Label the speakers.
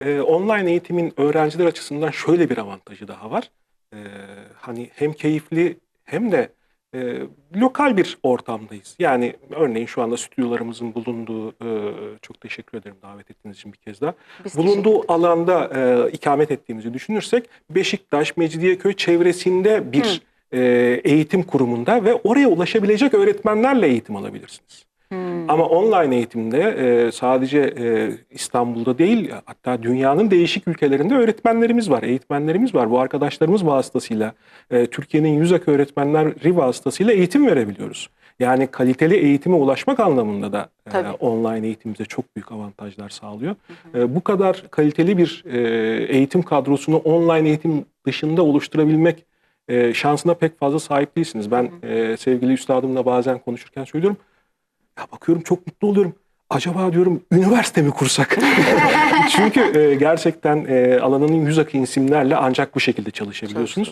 Speaker 1: e, online eğitimin öğrenciler açısından şöyle bir avantajı daha var. E, hani hem keyifli hem de e, lokal bir ortamdayız. Yani örneğin şu anda stüdyolarımızın bulunduğu, e, çok teşekkür ederim davet ettiğiniz için bir kez daha.
Speaker 2: Biz
Speaker 1: Bulunduğu alanda e, ikamet ettiğimizi düşünürsek Beşiktaş, Mecidiyeköy çevresinde bir e, eğitim kurumunda ve oraya ulaşabilecek öğretmenlerle eğitim alabilirsiniz.
Speaker 2: Hmm.
Speaker 1: Ama online eğitimde e, sadece e, İstanbul'da değil hatta dünyanın değişik ülkelerinde öğretmenlerimiz var, eğitmenlerimiz var. Bu arkadaşlarımız vasıtasıyla e, Türkiye'nin yüzak öğretmenleri vasıtasıyla eğitim verebiliyoruz. Yani kaliteli eğitime ulaşmak anlamında da e, online eğitim bize çok büyük avantajlar sağlıyor. E, bu kadar kaliteli bir e, eğitim kadrosunu online eğitim dışında oluşturabilmek e, şansına pek fazla sahip değilsiniz. Ben e, sevgili üstadımla bazen konuşurken söylüyorum. Ya bakıyorum çok mutlu oluyorum. Acaba diyorum üniversite mi kursak? Çünkü e, gerçekten e, alanının yüz akı isimlerle ancak bu şekilde çalışabiliyorsunuz.